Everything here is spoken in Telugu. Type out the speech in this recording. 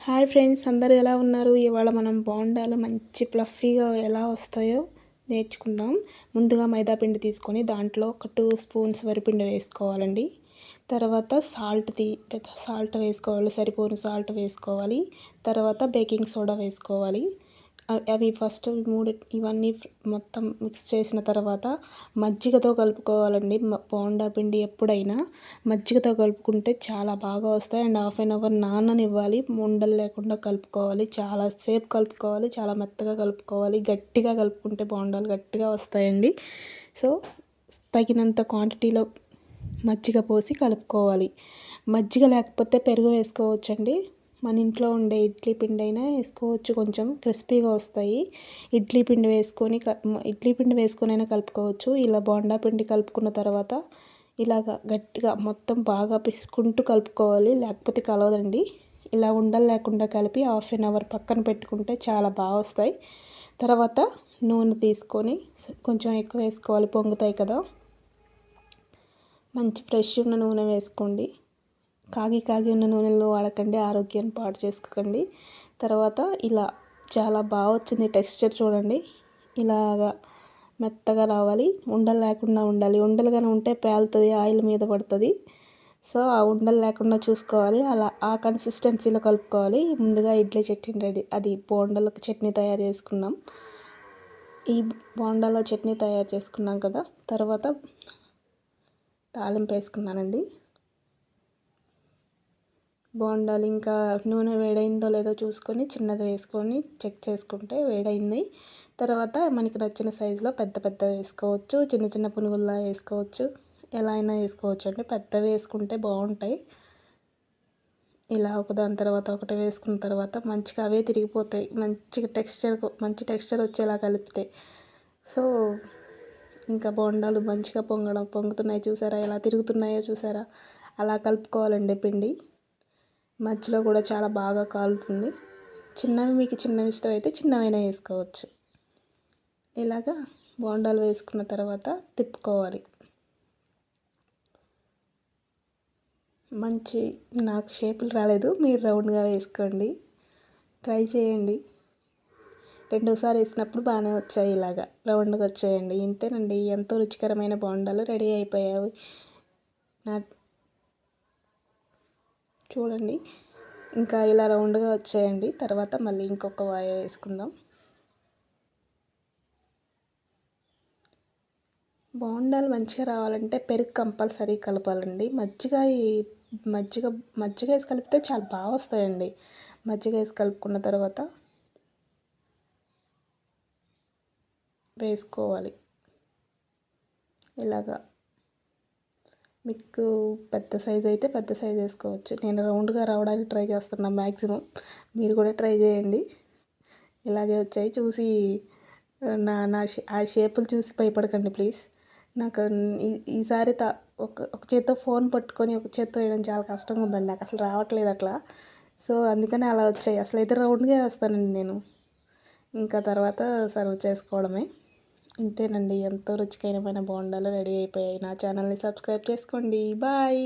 హాయ్ ఫ్రెండ్స్ అందరు ఎలా ఉన్నారు? ఇవాళ మనం బోండాలు మంచి ప్లఫీగా ఎలా వస్తాయో నేర్చుకుందాం. ముందుగా మైదాపిండి తీసుకొని దాంట్లో ఒక టూ స్పూన్స్ వరిపిండి వేసుకోవాలండి. తర్వాత సాల్ట్ తీ సాల్ట్ వేసుకోవాలి సరిపోని సాల్ట్ వేసుకోవాలి. తర్వాత బేకింగ్ సోడా వేసుకోవాలి. అవి ఫస్ట్ మూడు ఇవన్నీ మొత్తం మిక్స్ చేసిన తర్వాత మజ్జిగతో కలుపుకోవాలండి. బోండా పిండి ఎప్పుడైనా మజ్జిగతో కలుపుకుంటే చాలా బాగా వస్తాయి. అండ్ హాఫ్ అన్ అవర్ నాననివ్వాలి. ఉండలు లేకుండా కలుపుకోవాలి. చాలా సేపు కలుపుకోవాలి. చాలా మెత్తగా కలుపుకోవాలి. గట్టిగా కలుపుకుంటే బోండాలు గట్టిగా వస్తాయండి. సో తగినంత క్వాంటిటీలో మజ్జిగ పోసి కలుపుకోవాలి. మజ్జిగ లేకపోతే పెరుగు వేసుకోవచ్చండి. మన ఇంట్లో ఉండే ఇడ్లీ పిండి అయినా వేసుకోవచ్చు. కొంచెం క్రిస్పీగా వస్తాయి. ఇడ్లీ పిండి వేసుకొని ఇడ్లీ పిండి వేసుకొని అయినా కలుపుకోవచ్చు. ఇలా బోండా పిండి కలుపుకున్న తర్వాత ఇలాగ గట్టిగా మొత్తం బాగా పిసుకుంటూ కలుపుకోవాలి. లేకపోతే కలవదండి. ఇలా ఉండలు లేకుండా కలిపి హాఫ్ అన్ అవర్ పక్కన పెట్టుకుంటే చాలా బాగా వస్తాయి. తర్వాత నూనె తీసుకొని కొంచెం ఎక్కువ వేసుకోవాలి. పొంగుతాయి కదా. మంచి ఫ్రెష్ ఉన్న నూనె వేసుకోండి. కాగి కాగి ఉన్న నూనెలో వాడకండి ఆరోగ్యాన్ని పాడు చేసుకోకండి. తర్వాత ఇలా చాలా బాగా వచ్చింది టెక్స్చర్ చూడండి. ఇలాగా మెత్తగా రావాలి. ఉండలు లేకుండా ఉండాలి. ఉండలుగానే ఉంటే పేలుతుంది ఆయిల్ మీద పడుతుంది. సో ఆ ఉండలు లేకుండా చూసుకోవాలి. అలా ఆ కన్సిస్టెన్సీలో కలుపుకోవాలి. ముందుగా ఇడ్లీ చట్నీ రెడీ అది బోండాలకు చట్నీ తయారు చేసుకున్నాం. ఈ బోండాలో చట్నీ తయారు చేసుకున్నాం కదా. తర్వాత తాలింపు వేసుకున్నానండి. బోండాలు ఇంకా నూనె వేడైందో లేదో చూసుకొని చిన్నది వేసుకొని చెక్ చేసుకుంటే వేడైంది. తర్వాత మనకి నచ్చిన సైజులో పెద్ద పెద్ద వేసుకోవచ్చు. చిన్న చిన్న పునుగుల్లా వేసుకోవచ్చు. ఎలా అయినా వేసుకోవచ్చు. అంటే పెద్దవి వేసుకుంటే బాగుంటాయి. ఇలా ఒకదాని తర్వాత ఒకటి వేసుకున్న తర్వాత మంచిగా అవే తిరిగిపోతాయి. మంచిగా టెక్స్చర్ మంచి టెక్స్చర్ వచ్చేలా కలిపితే. సో ఇంకా బోండాలు మంచిగా పొంగడం పొంగుతున్నాయి చూసారా? ఎలా తిరుగుతున్నాయో చూసారా? అలా కలుపుకోవాలండి పిండి. మధ్యలో కూడా చాలా బాగా కాలుతుంది. చిన్నవి మీకు చిన్నవి ఇష్టం అయితే చిన్నవైనా వేసుకోవచ్చు. ఇలాగా బోండాలు వేసుకున్న తర్వాత తిప్పుకోవాలి. మంచి నాకు షేపులు రాలేదు. మీరు రౌండ్గా వేసుకోండి. ట్రై చేయండి. రెండోసారి వేసినప్పుడు బాగానే వచ్చాయి ఇలాగా. రౌండ్గా వచ్చాయండి. ఇంతేనండి. ఎంతో రుచికరమైన బోండాలు రెడీ అయిపోయాయి. నా చూడండి. ఇంకా ఇలా రౌండ్గా వచ్చేయండి. తర్వాత మళ్ళీ ఇంకొక వాయ వేసుకుందాం. బోండాలు మంచిగా రావాలంటే పెరుగు కంపల్సరీ కలపాలండి. మజ్జిగ ఈ మజ్జిగ మజ్జిగ వేసి కలిపితే చాలా బాగా వస్తాయండి. మజ్జిగ వేసి కలుపుకున్న తర్వాత వేసుకోవాలి. ఇలాగా మీకు పెద్ద సైజ్ అయితే పెద్ద సైజ్ వేసుకోవచ్చు. నేను రౌండ్గా రావడానికి ట్రై చేస్తున్నా మ్యాక్సిమం మీరు కూడా ట్రై చేయండి. ఇలాగే వచ్చాయి. చూసి నా నా ఆ షేపులు చూసి భయపడకండి ప్లీజ్. నాకు ఈసారి త ఒక ఒక చేత్తో ఫోన్ పట్టుకొని ఒక చేత్తో వేయడం చాలా కష్టంగా ఉందండి. నాకు అసలు రావట్లేదు అట్లా. సో అందుకని అలా వచ్చాయి. అసలు అయితే రౌండ్గా వేస్తానండి నేను. ఇంకా తర్వాత సర్వ్ చేసుకోవడమే. ఇంతేనండి ఎంతో రుచికరమైన బోండాలు రెడీ అయిపోయాయి. నా ఛానల్ని సబ్స్క్రైబ్ చేసుకోండి. బాయ్.